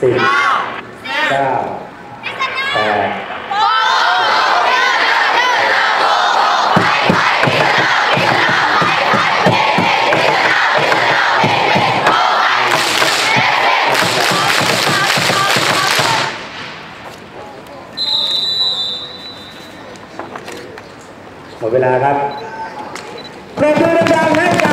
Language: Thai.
สิบเก้าแปดหมดเวลาครับปรบมือดังๆให้